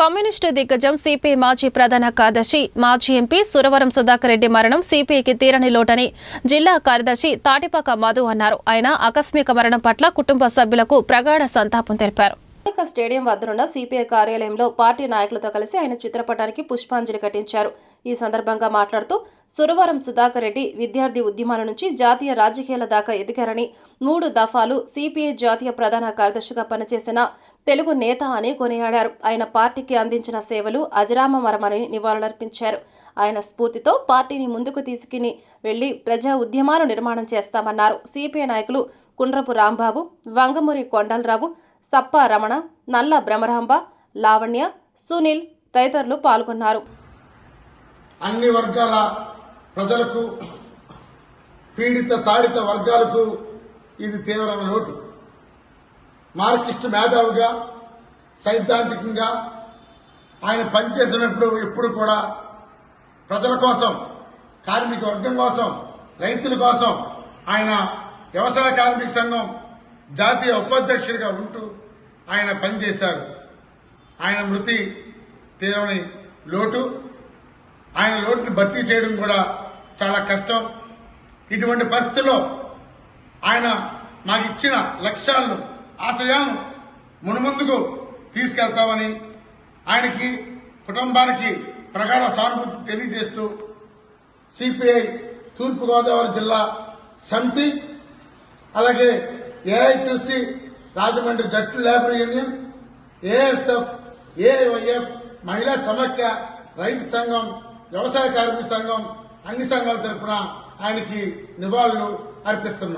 Communist దిగ్గజం CPI మాజీ ప్రధాన కార్యదర్శి మాజీ ఎంపీ సురవరం సుధాకర్ రెడ్డి మరణం సిపిఐకి తీరని లోటని జిల్లా కార్యదర్శి తాటిపాక మధు అన్నారు. ఆయన ఆకస్మిక మరణం పట్ల కుటుంబ సభ్యులకు ప్రగాఢ సంతాపం తెలిపారు. స్టేడియం వద్దనున్న సిపిఐ కార్యాలయంలో పార్టీ నాయకులతో కలిసి ఆయన చిత్రపటానికి పుష్పాంజలి ఘటించారు. ఈ సందర్భంగా మాట్లాడుతూ సురవరం సుధాకర్ రెడ్డి విద్యార్థి ఉద్యమాల నుంచి జాతీయ రాజకీయాల దాకా ఎదిగారని మూడు దఫాలు సిపిఐ జాతీయ ప్రధాన కార్యదర్శిగా పనిచేసిన తెలుగు నేత అని కొనియాడారు. ఆయన పార్టీకి అందించిన సేవలు అజరామరమని నివాళులర్పించారు. ఆయన స్ఫూర్తితో పార్టీని ముందుకు తీసుకుని వెళ్ళి ప్రజా ఉద్యమాలు నిర్మాణం చేస్తామన్నారు. సిపిఐ నాయకులు కుండ్రపు రాంబాబు వంగమూరి కొండలరావు సప్ప రమణ నల్ల భ్రమరాంబ లావణ్య సునీల్ తదితరులు పాల్గొన్నారు. అన్ని వర్గాల ప్రజలకు పీడిత తాడిత వర్గాలకు ఇది తీవ్రమైన లోటు. మార్కిస్ట్ మేధావిగా సైద్ధాంతికంగా ఆయన పనిచేసినప్పుడు ఎప్పుడు కూడా ప్రజల కోసం కార్మిక వర్గం కోసం రైతుల కోసం ఆయన వ్యవసాయ కార్మిక సంఘం జాతీయ ఉపాధ్యక్షుడిగా ఉంటూ ఆయన పనిచేశారు. ఆయన మృతి తీరని లోటు ఆయన లోటుని భర్తీ చేయడం కూడా చాలా కష్టం. ఇటువంటి పరిస్థితుల్లో ఆయన మాకు ఇచ్చిన లక్ష్యాలను ఆశయాలను మునుముందుకు తీసుకెళ్తామని ఆయనకి కుటుంబానికి ప్రగాఢ సానుభూతి తెలియజేస్తూ సిపిఐ తూర్పుగోదావరి జిల్లా సమితి అలాగే ఏఐటిసి రాజమండ్రి జట్టు లేబర్ యూనియన్ ఏఎస్ఎఫ్ ఏఐఎఫ్ మహిళా సమాఖ్య రైతు సంఘం వ్యవసాయ కార్మిక సంఘం అన్ని సంఘాల తరఫున ఆయనకి నివాళులు అర్పిస్తున్నాం.